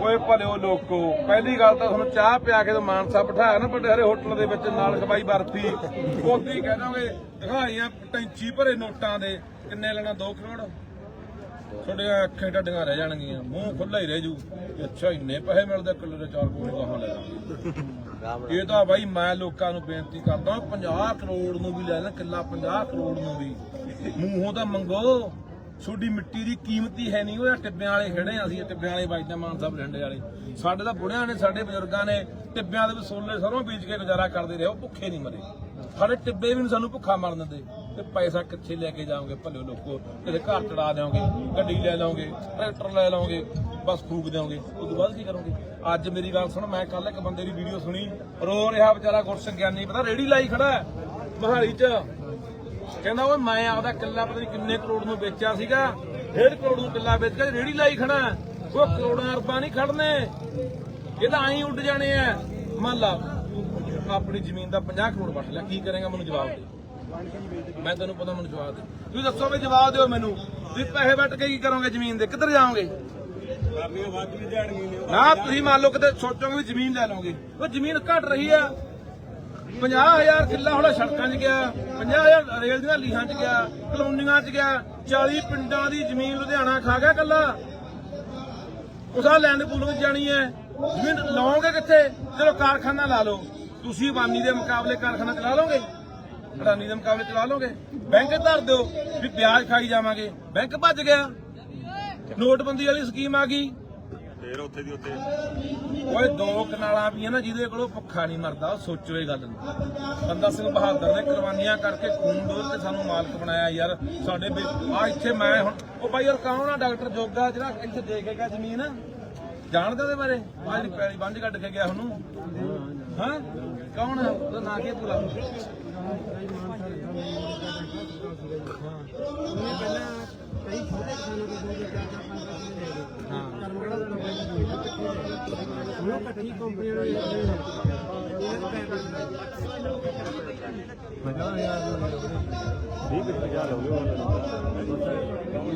ਓਏ ਭਲਿਓ ਲੋਕੋ, ਪਹਿਲੀ ਗੱਲ ਤਾਂ ਤੁਹਾਨੂੰ ਚਾਹ ਪਿਆ ਕੇ ਤੇ ਮਾਨਸਾ ਬਿਠਾਇਆ ਨਾ ਵੱਡੇ ਹਰੇ ਹੋਟਲ ਦੇ ਵਿੱਚ ਨਾਲ ਖਵਾਈ ਬਰਫੀ ਉਹਦੀ ਕਹਿ ਦੋਗੇ, ਦਿਖਾਈਆਂ ਟੈਂਚੀ ਭਰੇ ਨੋਟਾਂ ਦੇ, ਕਿੰਨੇ ਲੈਣਾ 2 ਕਰੋੜ? ਤੁਹਾਡੀਆਂ ਅੱਖਾਂ ਟੱਡੀਆਂ ਰਹਿ ਜਾਣਗੀਆਂ, ਮੂੰਹ ਖੁੱਲਾ ਹੀ ਰਹਿ ਜੂ। ਅੱਛਾ, ਇੰਨੇ ਪੈਸੇ ਮਿਲਦੇ ਕਿਲੋ ਦੇ ਚਾਰ ਕੋਲੇ ਗਾਹਾਂ ਲੈ ਲਾਂਗੇ ਇਹ ਤਾਂ ਬਾਈ ਮੈਂ ਲੋਕਾਂ ਨੂੰ ਬੇਨਤੀ ਕਰਦਾ 50 ਕਰੋੜ ਨੂੰ ਵੀ ਲੈ ਲੈ, ਕਿੱਲਾ 50 ਕਰੋੜ ਨੂੰ ਵੀ। ਮੂੰਹੋਂ ਤਾਂ ਮੰਗੋ, ਤੁਹਾਡੀ ਮਿੱਟੀ ਦੀ ਕੀਮਤ ਹੀ ਹੈ ਨਹੀਂ, ਉਹ ਟਿੱਬਿਆਂ ਵਾਲੇ ਖੜੇ ਅਸੀਂ, ਟਿੱਬਿਆਂ ਵਾਲੇ ਬਾਈਦਾ ਮਾਨ ਸਾਹਿਬ ਲੰਡੇ ਵਾਲੇ। ਸਾਡੇ ਤਾਂ ਬੁੜਿਆਂ ਨੇ, ਸਾਡੇ ਬਜ਼ੁਰਗਾਂ ਨੇ ਟਿੱਬਿਆਂ ਦੇ ਵਿੱਚ ਸੋਲੇ ਸਰੋਂ ਬੀਜ ਕੇ ਗੁਜ਼ਾਰਾ ਕਰਦੇ ਰਹੇ, ਉਹ ਭੁੱਖੇ ਨਹੀਂ ਮਰੇ। ਸਾਡੇ ਟਿੱਬੇ ਵੀ ਨੀ ਸਾਨੂੰ ਭੁੱਖਾ ਮਰਨ ਦਿੰਦੇ। ਤੇ ਪੈਸਾ ਕਿੱਥੇ ਲੈ ਕੇ ਜਾਓਗੇ ਭੱਲਿਓ ਲੋਕੋ? ਕਿਤੇ ਘਰ ਚੜਾ ਦਿਓਗੇ, ਗੱਡੀ ਲੈ ਲਓਗੇ, ਟਰੈਕਟਰ ਲੈ ਲਓਗੇ, ਬਸ ਫੂਕ ਦਿਓਗੇ, ਉਸ ਤੋਂ ਬਾਅਦ ਕੀ ਕਰੋਗੇ? ਅੱਜ ਮੇਰੀ ਗੱਲ ਸੁਣ, ਮੈਂ ਕੱਲ ਇੱਕ ਬੰਦੇ ਦੀ ਵੀਡੀਓ ਸੁਣੀ, ਰੋ ਰਿਹਾ ਵਿਚਾਰਾ ਗੁਰਸਿੰਘ ਗਿਆਨੀ ਪਤਾ ਰੇੜੀ ਲਾਈ ਖੜਾ ਮਹਾਲੀ 'ਚ। ਕਹਿੰਦਾ, ਓਏ, ਮੈਂ ਆਪਦਾ ਕਿੱਲਾ ਪਤਾ ਨਹੀਂ ਕਿੰਨੇ ਕਰੋੜ ਨੂੰ ਵੇਚਿਆ ਸੀਗਾ 1.5 ਕਰੋੜ ਨੂੰ ਕਿੱਲਾ ਵੇਚ ਕੇ ਰੇੜੀ ਲਾਈ ਖੜਾ ਹੈ। ਉਹ ਕਰੋੜਾਂ ਰੁਪਏ ਨਹੀਂ ਖੜਨੇ ਇਹ ਤਾਂ ਐਂ ਉੱਡ ਜਾਣੇ ਆ। ਮੰਨ ਲਾ, ਆਪਣੀ ਜ਼ਮੀਨ ਦਾ 50 ਕਰੋੜ ਵੱਟ ਲਿਆ, ਕੀ ਕਰੇਗਾ? ਮੈਨੂੰ ਜਵਾਬ ਦੇ। ਮੈਂ ਤੈਨੂੰ ਪਤਾ ਮੈਨੂੰ ਜਵਾਬ ਦੇ। ਤੁਸੀਂ ਦੱਸੋ ਵੀ ਜਵਾਬ ਦਿਓ ਮੈਨੂੰ। ਤੁਸੀਂ ਪੈਸੇ ਵੱਟ ਕੇ ਕੀ ਕਰੋਗੇ ਜ਼ਮੀਨ ਦੇ? ਕਿੱਧਰ ਜਾਓਗੇ? ਨਾ ਤੁਸੀਂ ਮੰਨ ਲਓ ਕਿਤੇ ਸੋਚੋਗੇ ਵੀ ਜ਼ਮੀਨ ਲੈ ਲਓਗੇ। ਉਹ ਜ਼ਮੀਨ ਘਟ ਰਹੀ ਆ। 50000 ਕਿੱਲਾ ਹੁਣ ਸੜਕਾਂ 'ਚ ਗਿਆ। 50000 ਰੇਲ ਦੀਆਂ ਲੀਹਾਂ 'ਚ ਗਿਆ। ਕਲੋਨੀਆਂ 'ਚ ਗਿਆ। 40 ਪਿੰਡਾਂ ਦੀ ਜ਼ਮੀਨ ਲੁਧਿਆਣਾ ਖਾ ਗਿਆ ਕੱਲਾ। ਉਸਾ ਲੈਂਡ ਪੂਲ ਵਿੱਚ ਜਾਣੀ ਹੈ। ਜ਼ਮੀਨ ਲਾਓਗੇ ਕਿੱਥੇ? ਚਲੋ ਕਾਰਖਾਨਾ ਲਾ ਲਓ। ਤੁਸੀਂ ਬਾਨੀ ਦੇ ਮੁਕਾਬਲੇ ਕਾਰਖਾਨਾ ਚਲਾ ਲਓਗੇ। ਅਡਾਨੀ ਦੇ ਮੁਕਾਬਲੇ ਚਲਾ ਲਓਗੇ? ਬੈਂਕ ਧਰ ਦਿਓ ਵੀ ਵਿਆਜ ਖਾਈ ਜਾਵਾਂਗੇ। ਬੈਂਕ ਭੱਜ ਗਿਆ। ਨੋਟਬੰਦੀ ਵਾਲੀ ਸਕੀਮ ਆ ਗਈ। ਫੇਰ ਉੱਥੇ ਦੀ ਉੱਥੇ। ਓਏ ਦੋ ਕਨਾਲਾਂ ਵੀ ਆ ਨਾ ਜਿਹਦੇ ਕੋਲੋਂ ਭੁੱਖਾ ਨਹੀਂ ਮਰਦਾ ਉਹ ਸੋਚੋ ਇਹ ਗੱਲ ਨੂੰ। ਬੰਦਾ ਸਿੰਘ ਬਹਾਦਰ ਨੇ ਕੁਰਬਾਨੀਆਂ ਕਰਕੇ ਖੂਨ ਡੋਲ ਕੇ ਸਾਨੂੰ ਮਾਲਕ ਬਣਾਇਆ ਯਾਰ। ਸਾਡੇ ਆ ਇੱਥੇ ਮੈਂ ਹੁਣ ਉਹ ਬਾਈ ਯਾਰ ਕੌਣ ਆ ਡਾਕਟਰ ਜੋਗਾ? ਜਿਹੜਾ ਇੱਥੇ ਦੇ ਕੇ ਗਿਆ ਜ਼ਮੀਨ? ਜਾਣਦੇ ਉਹਦੇ ਬਾਰੇ? ਆ ਜਿਹੜੀ ਪੈਲੀ ਬੰਝ ਕੱਢ ਕੇ ਗਿਆ ਉਹਨੂੰ। ਹਾਂ? ਕੌਣ ਆ ਉਹਦਾ ਨਾਂ ਕੀ ਹੈ ਪੂਰਾ?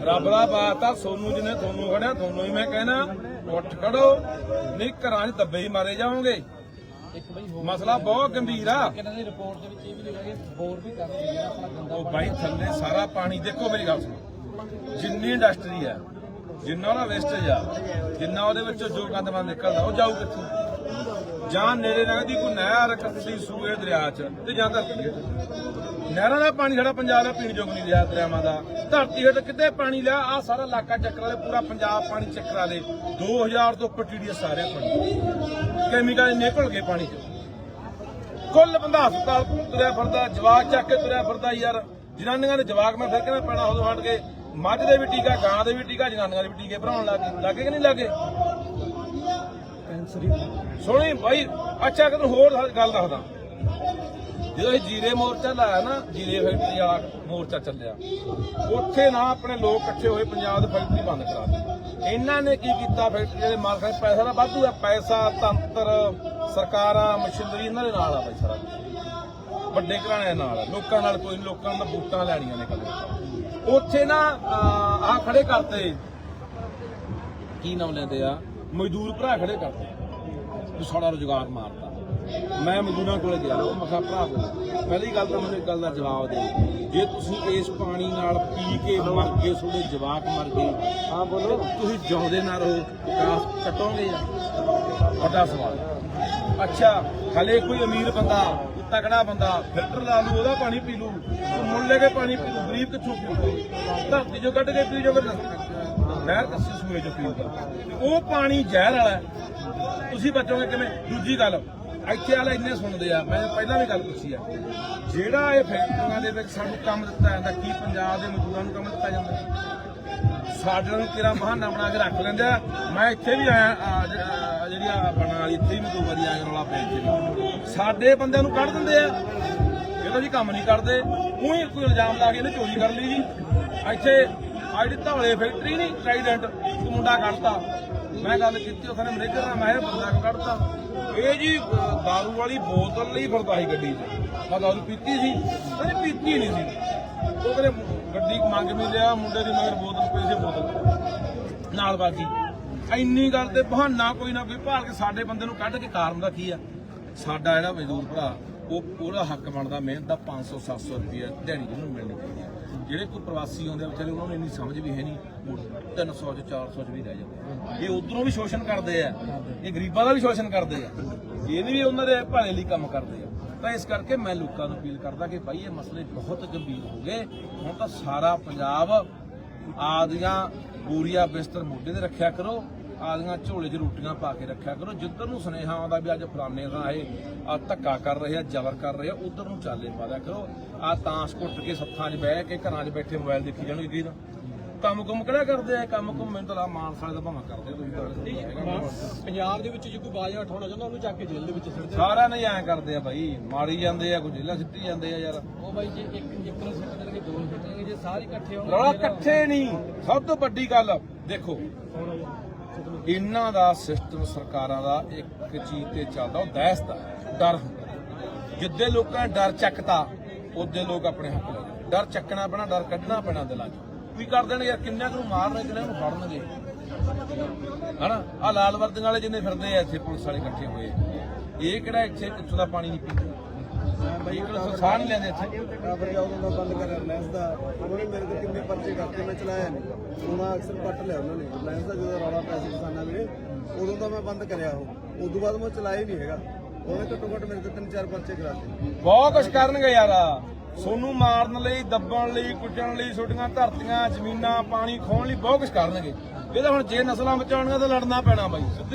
ਰੱਬ ਦਾ ਬਾਤ ਆ, ਸੋਨੂੰ ਜਿਹਨੇ ਤੁਹਾਨੂੰ ਖੜਿਆ, ਤੁਹਾਨੂੰ ਹੀ ਮੈਂ ਕਹਿਣਾ, ਉੱਠ ਖੜੋ। ਨਹੀਂ, ਘਰਾਂ 'ਚ ਦੱਬੇ ਹੀ ਮਾਰੇ ਜਾਓਗੇ। ਮਸਲਾ ਬਹੁਤ ਗੰਭੀਰ ਆ। ਕਿਹਨਾਂ ਦੀ ਰਿਪੋਰਟ ਦੇ ਵਿੱਚ ਇਹ ਵੀ ਲਿਖਿਆ ਕਿ ਹੋਰ ਵੀ ਕਰ ਰਹੀ ਹੈ ਆਪਣਾ ਗੰਦਾ ਉਹ ਬਾਈ ਥੱਲੇ ਸਾਰਾ ਪਾਣੀ ਦੇਖੋ ਮੇਰੀ ਗੱਲ ਸੁਣੋ। ਜਿੰਨੀ ਇੰਡਸਟਰੀ ਆ ਜਿੰਨਾ ਉਹਦਾ ਵੇਸਟੇਜ ਆ ਜਿੰਨਾ ਉਹਦੇ ਵਿੱਚੋਂ ਜੋ ਗੰਦਮਾ ਨਿਕਲਦਾ ਉਹ ਜਾਊ ਕਿੱਥੇ? ਜਾਂ ਨੇੜੇ ਲੱਗਦੀ ਕੋਈ ਨਹਿਰ ਕੱਟਦੀ ਸੂਏ ਦਰਿਆ 'ਚ ਤੇ ਜਾਂ ਧਰਤੀ ਹੇਠ। ਨਹਿਰਾਂ ਦਾ ਪਾਣੀ ਸਾਡਾ ਪੰਜਾਬ ਦਾ ਪੀਣ ਯੋਗ ਨਹੀਂ ਰਿਹਾ ਦਰਿਆਵਾਂ ਦਾ। ਧਰਤੀ ਹੇਠ ਕਿਤੇ ਪਾਣੀ ਲਿਆ? ਆ ਸਾਰਾ ਇਲਾਕਾ ਚੱਕਰਾਂ ਦੇ ਪੂਰਾ ਪੰਜਾਬ ਪਾਣੀ ਚੱਕਰਾਂ ਦੇ 2000 ਤੋਂ ਉੱਪਰ ਟੀਡੀਐਸ ਸਾਰੇ ਪਾਣੀ। ਕੈਮੀਕਲ ਨਿਕਲ ਗਏ ਪਾਣੀ 'ਚ। ਕੁੱਲ ਬੰਦਾ ਹਸਪਤਾਲ ਤੁਰਿਆ ਫਿਰਦਾ ਜਵਾਕ ਚੱਕ ਕੇ ਤੁਰਿਆ ਫਿਰਦਾ ਯਾਰ। ਜਨਾਨੀਆਂ ਦੇ ਜਵਾਕ ਮੈਂ ਫਿਰ ਕਹਿੰਦਾ ਪੈਣਾ ਉਦੋਂ ਹਟ ਕੇ? ਮੱਝ ਦੇ ਵੀ ਟੀਕਾ ਗਾਂ ਦੇ ਵੀ ਟੀਕਾ ਜਨਾਨੀਆਂ ਦੇ ਵੀ ਟੀਕੇ ਭਰਾਉਣ ਲੱਗੇ ਲੱਗੇ ਕਿ ਨਹੀਂ ਲੱਗੇ? ਸੋਹਣੀ ਭਾਈ ਅੱਛਾ ਕਿ ਹੋਰ ਗੱਲ ਦੱਸਦਾ। ਜਦੋਂ ਇਹ ਜੀਰੇ ਮੋਰਚਾ ਲਾਇਆ ਨਾ ਜੀਰੇ ਫੈਕਟਰੀ ਵਾਲਾ ਮੋਰਚਾ ਚੱਲਿਆ। ਉੱਥੇ ਨਾ ਆਪਣੇ ਲੋਕ ਇਕੱਠੇ ਹੋਏ ਪੰਜਾਬ ਦੀ ਫੈਕਟਰੀ ਬੰਦ ਕਰਾ ਦਿੱਤੀ। ਇਹਨਾਂ ਨੇ ਕੀ ਕੀਤਾ ਫੈਕਟਰੀ ਦੇ ਮਾਲਕਾਂ ਦੇ ਪੈਸਾ ਦਾ ਵਾਧੂ ਆ ਪੈਸਾ, ਤੰਤਰ, ਸਰਕਾਰਾਂ, ਮਸ਼ੀਨਰੀ, ਇਹਨਾਂ ਦੇ ਨਾਲ ਆ ਬਾਈ ਸਾਰਾ ਵੱਡੇ ਘਰਾਣਿਆਂ ਦੇ ਨਾਲ ਲੋਕਾਂ ਨਾਲ ਕੋਈ ਲੋਕਾਂ ਨੂੰ ਬੂਟਾਂ ਲੈਣੀਆਂ ਨੇ ਕੱਲੇ ਉੱਥੇ ਨਾ ਆ ਖੜੇ ਕਰਤੇ। ਕੀ ਨਾਮ ਲੈਂਦੇ ਆ? ਮਜ਼ਦੂਰ ਭਰਾ ਖੜੇ ਕਰਤੇ। ਵੀ ਸਾਡਾ ਰੁਜ਼ਗਾਰ ਮਾਰਤਾ। ਮੈਂ ਮਜ਼ਦੂਰਾਂ ਕੋਲੇ ਗਿਆ ਉਹ ਮਖਾ ਭਰਾ ਕੋਲ ਪਹਿਲੀ ਗੱਲ ਤਾਂ ਮੈਨੂੰ ਇੱਕ ਗੱਲ ਦਾ ਜਵਾਬ ਦੇ ਜੇ ਤੁਸੀਂ ਇਸ ਪਾਣੀ ਨਾਲ ਪੀ ਕੇ ਮਰ ਗਏ ਤੁਹਾਡੇ ਜਵਾਕ ਮਰ ਗਏ ਹਾਂ ਬੋਲੋ। ਤੁਸੀਂ ਜਿਉਂਦੇ ਨਾ ਰਹੋ ਕਾਸ ਕੱਟੋਗੇ ਜਾਂ ਵੱਡਾ ਸਵਾਲ। ਅੱਛਾ ਹਲੇ ਕੋਈ ਅਮੀਰ ਬੰਦਾ ਤਕੜਾ ਬੰਦਾ ਫਿਲਟਰ ਲਾ ਲੂ ਉਹਦਾ ਪਾਣੀ ਪੀ ਲੂ ਮੁੱਲ ਲੈ ਕੇ ਪਾਣੀ ਪੀ ਲੂ ਗਰੀਬ ਕਿੱਥੋਂ ਪੀਊਗਾ ਧਰਤੀ ਚੋਂ ਕੱਢ ਕੇ ਪੀ ਜਾਵੇ ਨਹਿਰ ਕੱਸੀ ਸੂਏ ਚੋਂ ਪੀਊਗਾ ਉਹ ਪਾਣੀ ਜ਼ਹਿਰ ਵਾਲਾ। ਤੁਸੀਂ ਬਚੋਗੇ ਕਿਵੇਂ? ਦੂਜੀ ਗੱਲ ਇੱਥੇ ਵਾਲੇ ਇੰਨੇ ਸੁਣਦੇ ਆ, ਮੈਂ ਪਹਿਲਾਂ ਵੀ ਗੱਲ ਪੁੱਛੀ ਆ। ਜਿਹੜਾ ਇਹ ਫੈਕਟਰੀਆਂ ਦੇ ਵਿੱਚ ਸਾਨੂੰ ਕੰਮ ਦਿੱਤਾ ਜਾਂਦਾ, ਕੀ ਪੰਜਾਬ ਦੇ ਮਜ਼ਦੂਰਾਂ ਨੂੰ ਕੰਮ ਦਿੱਤਾ ਜਾਂਦਾ? ਸਾਡੇ ਨੂੰ ਕਿਹੜਾ ਬਹਾਨਾ ਬਣਾ ਕੇ ਰੱਖ ਲੈਂਦੇ ਆ? ਮੈਂ ਇੱਥੇ ਵੀ ਆਇਆ ਜਿਹੜੀ ਆ ਬਣਾ ਵਾਲੀ, ਇੱਥੇ ਵੀ ਦੋ ਵਾਰੀ ਆਇਆ ਰੌਲਾ ਪੈ ਇੱਥੇ ਸਾਡੇ ਬੰਦਿਆਂ ਨੂੰ ਕੱਢ ਦਿੰਦੇ ਆ। ਇਹ ਤਾਂ ਜੀ ਕੰਮ ਨਹੀਂ ਕਰਦੇ। ਉਹੀ ਕੋਈ ਇਲਜ਼ਾਮ ਲਾ ਕੇ ਇਹਨੇ ਚੋਰੀ ਕਰ ਲਈ ਜੀ। ਇੱਥੇ ਆਈਡੀ ਧੌਲੇ ਫੈਕਟਰੀ ਨਹੀਂ ਟ੍ਰਾਈਡੈਂਟ ਇੱਕ ਮੁੰਡਾ ਕੱਢਤਾ। ਮੈਂ ਗੱਲ ਕੀਤੀ ਉਹ ਕਹਿੰਦੇ ਮੈਨੇਜਰ ਨਾਲ ਮੈਂ ਬੰਦਾ ਕਿਉਂ ਕੱਢਤਾ। ਇਹ ਜੀ ਦਾਰੂ ਵਾਲੀ ਬੋਤਲ ਲਈ ਫਿਰਦਾ ਸੀ ਗੱਡੀ 'ਚ। ਆ ਦਾਰੂ ਪੀਤੀ ਸੀ ਕਹਿੰਦੇ ਪੀਤੀ ਨਹੀਂ ਸੀ। ਉਹ ਕਹਿੰਦੇ ਗੱਡੀ ਮੰਗ ਵੀ ਲਿਆ ਮੁੰਡੇ ਦੀ ਮਗਰ ਬੋਤਲ ਪਈ ਸੀ, ਬੋਤਲ ਨਾਲ ਬਾਕੀ ਇੰਨੀ ਗੱਲ ਤੇ ਬਹਾਨਾ ਕੋਈ ਨਾ ਕੋਈ ਭਾਲ ਕੇ ਸਾਡੇ ਬੰਦੇ ਨੂੰ ਕੱਢ ਕੇ ਕਾਰਨ ਦਾ ਕੀ ਆ? ਸਾਡਾ ਜਿਹੜਾ ਮਜ਼ਦੂਰ ਭਰਾ, ਉਹ ਉਹਦਾ ਹੱਕ ਬਣਦਾ ਮਿਹਨਤ ਦਾ 500 700 ਰੁਪਏ ਦਿਹਾੜੀ ਨੂੰ ਮਿਲਣੀ। ਚਾਹੀਦੀ ਜਿਹੜੇ ਕੋਈ ਪ੍ਰਵਾਸੀ ਆਉਂਦੇ ਆ, ਵਿਚਾਰੇ ਉਹਨਾਂ ਨੂੰ ਇੰਨੀ ਸਮਝ ਵੀ ਹੈ ਨਹੀਂ ਉਹ 300 ਚ 400 ਚ ਵੀ ਰਹਿ ਜਾਂਦੇ ਇਹ ਉਧਰੋਂ ਵੀ ਸ਼ੋਸ਼ਣ ਕਰਦੇ ਆ, ਇਹ ਗਰੀਬਾਂ ਦਾ ਵੀ ਸ਼ੋਸ਼ਣ ਕਰਦੇ ਆ। ਇਹ ਵੀ ਉਹਨਾਂ ਦੇ ਭਲੇ ਲਈ ਕੰਮ ਕਰਦੇ ਆ। ਤਾਂ ਇਸ ਕਰਕੇ ਮੈਂ ਲੋਕਾਂ ਨੂੰ ਅਪੀਲ ਕਰਦਾ ਕਿ ਭਾਈ ਇਹ ਮਸਲੇ ਬਹੁਤ ਗੰਭੀਰ ਹੋ ਗਏ। ਹੁਣ ਤਾਂ ਸਾਰਾ ਪੰਜਾਬ ਆਦੀਆਂ ਬੂਰੀਆ ਬਿਸਤਰ ਮੋਢੇ ਤੇ ਰੱਖਿਆ ਕਰੋ। ਆਦੀਆਂ ਝੋਲੇ 'ਚ ਰੋਟੀਆਂ ਪਾ ਕੇ ਰੱਖਿਆ ਕਰੋ। ਜਿੱਧਰ ਨੂੰ ਸੁਨੇਹਾ ਆਉਂਦਾ ਵੀ ਅੱਜ ਫਲਾਣੇ ਦਾ ਇਹ ਆ ਧੱਕਾ ਕਰ ਰਹੇ ਆ ਜ਼ਬਰ ਕਰ ਰਹੇ ਆ ਉਧਰ ਨੂੰ ਚਾਲੇ ਪਾ ਦਿਆ ਕਰੋ। ਆ ਤਾਂਸ ਘੁੱਟ ਕੇ ਸੱਥਾਂ 'ਚ ਬਹਿ ਕੇ ਘਰਾਂ 'ਚ ਬੈਠੇ ਮੋਬਾਈਲ ਦੇਖੀ ਜਾਣਗੇ ਕੀ ਦਾ ਕੰਮ ਕੁਮ ਕਿਹੜਾ ਕਰਦੇ ਆ? ਕੰਮ ਕੁਮ ਮੈਨੂੰ ਤਾਂ ਲਾ ਮਾਨਸਾ ਦਾ ਭਾਵੇਂ ਕਰਦੇ ਤੁਸੀਂ ਤਾਂ। ਪੰਜਾਬ ਦੇ ਵਿੱਚ ਜੇ ਕੋਈ ਬਾਜ ਉਠਾਉਣਾ ਚਾਹੁੰਦਾ ਉਹਨੂੰ ਚੱਕ ਕੇ ਜੇਲ੍ਹ ਦੇ ਵਿੱਚ ਸਿੱਟ ਦੇ ਸਾਰਿਆਂ ਨੇ ਐਂ ਕਰਦੇ ਆ ਭਾਈ ਮਾਰੀ ਜਾਂਦੇ ਆ ਕੋਈ ਜੇਲਾ ਸਿੱਟੀ ਜਾਂਦੇ ਆ ਯਾਰ। ਉਹ ਬਾਈ ਜੇ ਇੱਕ ਇੱਕ ਨੂੰ ਸਿੱਟ ਦੇਣਗੇ ਦੋ ਨੂੰ ਸਿੱਟ ਦੇਣਗੇ ਜੇ ਸਾਰੇ ਇਕੱਠੇ ਹੋਣਗੇ ਰੌਲਾ ਇਕੱਠੇ ਨਹੀਂ ਸਭ ਤੋਂ ਵੱਡੀ ਗੱਲ ਦੇਖੋ। ਇਹਨਾਂ ਦਾ ਸਿਸਟਮ ਸਰਕਾਰਾਂ ਦਾ ਇੱਕ ਚੀਜ਼ ਤੇ ਚੱਲਦਾ, ਉਹ ਦਹਿਸ ਦਾ ਡਰ ਹੁੰਦਾ। ਜਿੱਦੇ ਲੋਕਾਂ ਨੇ ਡਰ ਚੱਕਤਾ, ਉਹਦੇ ਲੋਕ ਆਪਣੇ ਹੱਕ ਲੈ ਡਰ ਚੱਕਣਾ ਪੈਣਾ, ਡਰ ਕੱਢਣਾ ਪੈਣਾ ਦਿਲਾਂ 'ਚ। ਕੀ ਕਰ ਦੇਣਗੇ ਯਾਰ, ਕਿੰਨਿਆਂ ਕੁ ਨੂੰ ਮਾਰਨਾ ਕਿੰਨਿਆਂ ਨੂੰ ਫੜਨਗੇ? ਹਨਾ? ਆ ਲਾਲ ਵਰਦੀਆਂ ਵਾਲੇ ਜਿੰਨੇ ਫਿਰਦੇ ਆ, ਇੱਥੇ ਪੁਲਿਸ ਵਾਲੇ ਇਕੱਠੇ ਹੋਏ ਇਹ ਕਿਹੜਾ ਇੱਥੇ ਇੱਥੋਂ ਦਾ ਪਾਣੀ ਨਹੀਂ ਪੀਂਦੇ? ਭਾਈ ਕਿਹੜਾ ਸਾਹ ਨਹੀਂ ਲੈਂਦੇ ਇੱਥੇ। ਕਾਬਰ ਜਾ ਉਦੋਂ ਦਾ ਬੰਦ ਕਰਿਆ ਰਿਲਾਇੰਸ ਦਾ ਉਹਨੇ ਮੇਰੇ ਤੇ ਕਿੰਨੇ ਪਰਚੇ ਕਰਤੇ ਮੈਂ ਚਲਾਇਆ ਨਹੀਂ। ਉਹਨਾਂ ਅਕਸਰ ਕੱਟ ਲਿਆ ਉਹਨਾਂ ਨੇ। ਰਿਲਾਇੰਸ ਦਾ ਜਦੋਂ ਰੌਲਾ ਪਿਆ ਸੀ ਕਿਸਾਨਾਂ ਵੇਲੇ ਉਦੋਂ ਤਾਂ ਮੈਂ ਬੰਦ ਕਰਿਆ ਉਹ। ਉਦੋਂ ਬਾਅਦ ਮੈਂ ਚਲਾਇਆ ਹੀ ਨਹੀਂ ਹੈਗਾ। ਉਹਨੇ ਘੱਟੋ ਘੱਟ ਮੇਰੇ ਤੇ ਤਿੰਨ ਚਾਰ ਪਰਚੇ ਕਰਾਤੇ। ਬਹੁਤ ਕੁਝ ਕਰਨਗੇ ਯਾਰ। ਸੋਨੂੰ ਮਾਰਨ ਲਈ ਦੱਬਣ ਲਈ ਕੁੱਟਣ ਲਈ ਛੋਟੀਆਂ ਧਰਤੀਆਂ ਜ਼ਮੀਨਾਂ ਪਾਣੀ ਖੋਣ ਲਈ ਬਹੁਤ ਕੁਝ ਕਰਨਗੇ। ਇਹ ਤਾਂ ਹੁਣ ਜੇ ਨਸਲਾਂ ਬਚਾਉਣੀਆਂ ਤਾਂ ਲੜਨਾ ਪੈਣਾ ਬਾਈ।